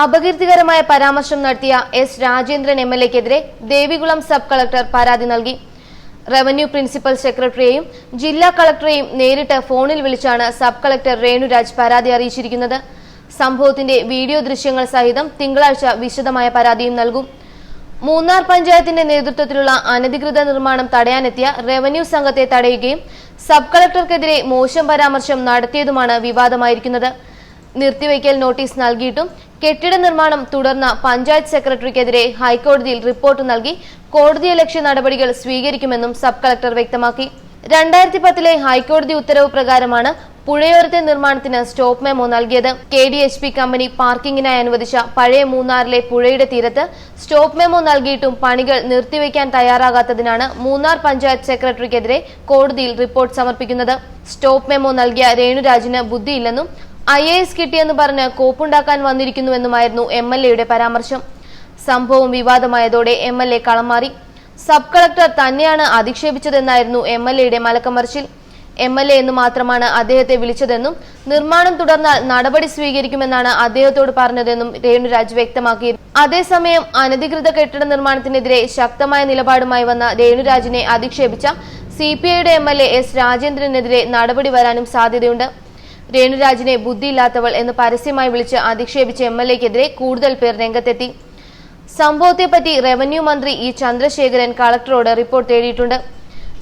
അപകീർത്തികരമായ പരാമർശം നടത്തിയ S Rajendran M L എക്കെതിരെ ദേവികുളം സബ് കളക്ടർ പരാതി നൽകി. റവന്യൂ പ്രിൻസിപ്പൽ സെക്രട്ടറിയെയും ജില്ലാ കളക്ടറെയും നേരിട്ട് ഫോണിൽ വിളിച്ചാണ് സബ് കളക്ടർ രേണുരാജ് പരാതി അറിയിച്ചിരിക്കുന്നത്. സംഭവത്തിന്റെ വീഡിയോ ദൃശ്യങ്ങൾ സഹിതം തിങ്കളാഴ്ച വിശദമായ പരാതിയും നൽകും. മൂന്നാർ പഞ്ചായത്തിന്റെ നേതൃത്വത്തിലുള്ള അനധികൃത നിർമ്മാണം തടയാനെത്തിയ റവന്യൂ സംഘത്തെ തടയുകയും സബ് കളക്ടർക്കെതിരെ മോശം പരാമർശം നടത്തിയതുമാണ് വിവാദമായിരിക്കുന്നത്. നിർത്തിവയ്ക്കൽ നോട്ടീസ് നൽകിയിട്ടും കെട്ടിട നിർമ്മാണം തുടർന്ന പഞ്ചായത്ത് സെക്രട്ടറിക്കെതിരെ ഹൈക്കോടതിയിൽ റിപ്പോർട്ട് നൽകി കോടതിയലക്ഷ്യ നടപടികൾ സ്വീകരിക്കുമെന്നും സബ് കളക്ടർ വ്യക്തമാക്കി. രണ്ടായിരത്തി പത്തിലെ ഹൈക്കോടതി ഉത്തരവ് പ്രകാരമാണ് പുഴയോരത്തെ നിർമ്മാണത്തിന് സ്റ്റോപ്പ് മെമോ നൽകിയത്. K D H P company പാർക്കിങ്ങിനായി അനുവദിച്ച പഴയ മൂന്നാറിലെ പുഴയുടെ തീരത്ത് സ്റ്റോപ്പ് മെമോ നൽകിയിട്ടും പണികൾ നിർത്തിവെക്കാൻ തയ്യാറാകാത്തതിനാണ് മൂന്നാർ പഞ്ചായത്ത് സെക്രട്ടറിക്കെതിരെ കോടതിയിൽ റിപ്പോർട്ട് സമർപ്പിക്കുന്നത്. സ്റ്റോപ്പ് മെമോ നൽകിയ രേണുരാജിന് ബുദ്ധിയില്ലെന്നും ഐ എ എസ് കിട്ടിയെന്ന് പറഞ്ഞ് കോപ്പുണ്ടാക്കാൻ വന്നിരിക്കുന്നുവെന്നുമായിരുന്നു എം എൽ എയുടെ പരാമർശം. സംഭവം വിവാദമായതോടെ എം എൽ എ കളം മാറി സബ് കളക്ടർ തന്നെയാണ് അധിക്ഷേപിച്ചതെന്നായിരുന്നു എം എൽ എയുടെ മലക്കമറിച്ചിൽ എം എൽ എ എന്ന് മാത്രമാണ് അദ്ദേഹത്തെ വിളിച്ചതെന്നും നിർമ്മാണം തുടർന്നാൽ നടപടി സ്വീകരിക്കുമെന്നാണ് അദ്ദേഹത്തോട് പറഞ്ഞതെന്നും രേണുരാജ് വ്യക്തമാക്കി. അതേസമയം അനധികൃത കെട്ടിട നിർമ്മാണത്തിനെതിരെ ശക്തമായ നിലപാടുമായി വന്ന രേണുരാജിനെ അധിക്ഷേപിച്ച സി പി ഐയുടെ എം എൽ എ എസ് രാജേന്ദ്രനെതിരെ നടപടി വരാനും സാധ്യതയുണ്ട്. രേണുരാജിനെ ബുദ്ധിയില്ലാത്തവൾ എന്ന് പരസ്യമായി വിളിച്ച് അധിക്ഷേപിച്ച എം എൽ എക്കെതിരെ കൂടുതൽ പേർ രംഗത്തെത്തി. സംഭവത്തെപ്പറ്റി റവന്യൂ മന്ത്രി ഇ ചന്ദ്രശേഖരൻ കളക്ടറോട് റിപ്പോർട്ട് തേടിയിട്ടുണ്ട്.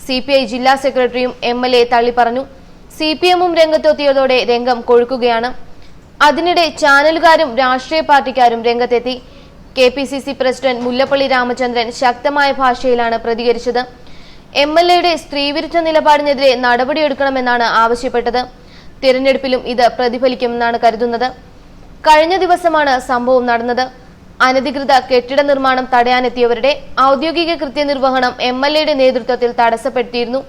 സി പി ഐ ജില്ലാ സെക്രട്ടറിയും എം എൽ എ തള്ളിപ്പറഞ്ഞു സി പി എമ്മും രംഗത്തെത്തിയതോടെ രംഗം കൊഴുക്കുകയാണ്. അതിനിടെ ചാനലുകാരും രാഷ്ട്രീയ പാർട്ടിക്കാരും രംഗത്തെത്തി. K P C C president Mullappally Ramachandran ശക്തമായ ഭാഷയിലാണ് പ്രതികരിച്ചത്. എം എൽ എയുടെ സ്ത്രീവിരുദ്ധ നിലപാടിനെതിരെ നടപടിയെടുക്കണമെന്നാണ് ആവശ്യപ്പെട്ടത്. തിരഞ്ഞെടുപ്പിലും ഇത് പ്രതിഫലിക്കുമെന്നാണ് കരുതുന്നത്. കഴിഞ്ഞ ദിവസമാണ് സംഭവം നടന്നത്. അനധികൃത കെട്ടിട നിർമ്മാണം തടയാനെത്തിയവരുടെ ഔദ്യോഗിക കൃത്യനിർവഹണം എം എൽ എയുടെ നേതൃത്വത്തിൽ തടസ്സപ്പെടുത്തിയിരുന്നു.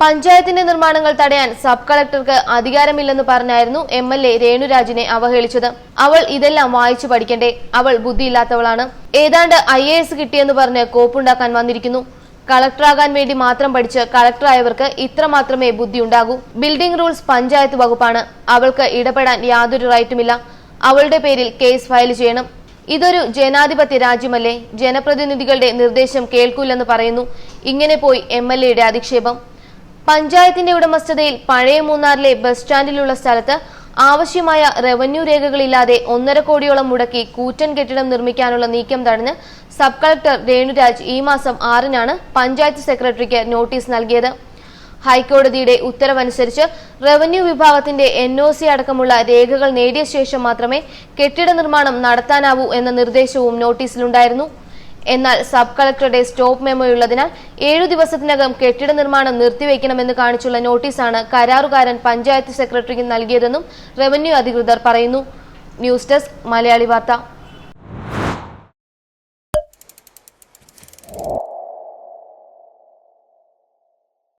പഞ്ചായത്തിന്റെ നിർമ്മാണങ്ങൾ തടയാൻ സബ് കളക്ടർക്ക് അധികാരമില്ലെന്ന് പറഞ്ഞായിരുന്നു എം എൽ എ രേണുരാജിനെ അവഹേളിച്ചത്. അവൾ ഇതെല്ലാം വായിച്ചു പഠിക്കണ്ടേ? അവൾ ബുദ്ധിയില്ലാത്തവളാണ്. ഏതാണ്ട് ഐ എ എസ് കിട്ടിയെന്ന് പറഞ്ഞ് കോപ്പുണ്ടാക്കാൻ വന്നിരിക്കുന്നു. കളക്ടറാകാൻ വേണ്ടി മാത്രം പഠിച്ച് കളക്ടറായവർക്ക് ഇത്ര മാത്രമേ ബുദ്ധി ഉണ്ടാകൂ ബിൽഡിംഗ് റൂൾസ് പഞ്ചായത്ത് വകുപ്പാണ്. അവൾക്ക് ഇടപെടാൻ യാതൊരു റൈറ്റുമില്ല. അവളുടെ പേരിൽ കേസ് ഫയൽ ചെയ്യണം. ഇതൊരു ജനാധിപത്യ രാജ്യമല്ലേ? ജനപ്രതിനിധികളുടെ നിർദ്ദേശം കേൾക്കൂലെന്ന് പറയുന്നു. ഇങ്ങനെ പോയി എം എൽ എയുടെ അധിക്ഷേപം. പഞ്ചായത്തിന്റെ ഉടമസ്ഥതയിൽ പഴയ മൂന്നാറിലെ ബസ് സ്റ്റാൻഡിലുള്ള സ്ഥലത്ത് ആവശ്യമായ റവന്യൂ രേഖകളില്ലാതെ ഒന്നര കോടിയോളം മുടക്കി കൂറ്റൻ കെട്ടിടം നിർമ്മിക്കാനുള്ള നീക്കം തടഞ്ഞ് സബ് കളക്ടർ രേണുരാജ് ഈ മാസം ആറിനാണ് പഞ്ചായത്ത് സെക്രട്ടറിക്ക് നോട്ടീസ് നൽകിയത്. ഹൈക്കോടതിയുടെ ഉത്തരവനുസരിച്ച് റവന്യൂ വിഭാഗത്തിന്റെ എൻ ഒ സി അടക്കമുള്ള രേഖകൾ നേടിയ ശേഷം മാത്രമേ കെട്ടിട നിർമ്മാണം നടത്താനാവൂ എന്ന നിർദ്ദേശവും നോട്ടീസിലുണ്ടായിരുന്നു എന്നാൽ സബ് കളക്ടറുടെ സ്റ്റോപ്പ് മെമ്മോയുള്ളതിനാൽ ഏഴു ദിവസത്തിനകം കെട്ടിട നിർമ്മാണം നിർത്തിവെക്കണമെന്ന് കാണിച്ചുള്ള നോട്ടീസാണ് കരാറുകാരൻ പഞ്ചായത്ത് സെക്രട്ടറിക്ക് നൽകിയതെന്നും റവന്യൂ അധികൃതർ പറയുന്നു. ന്യൂസ് ഡെസ്ക് മലയാളി വാർത്ത.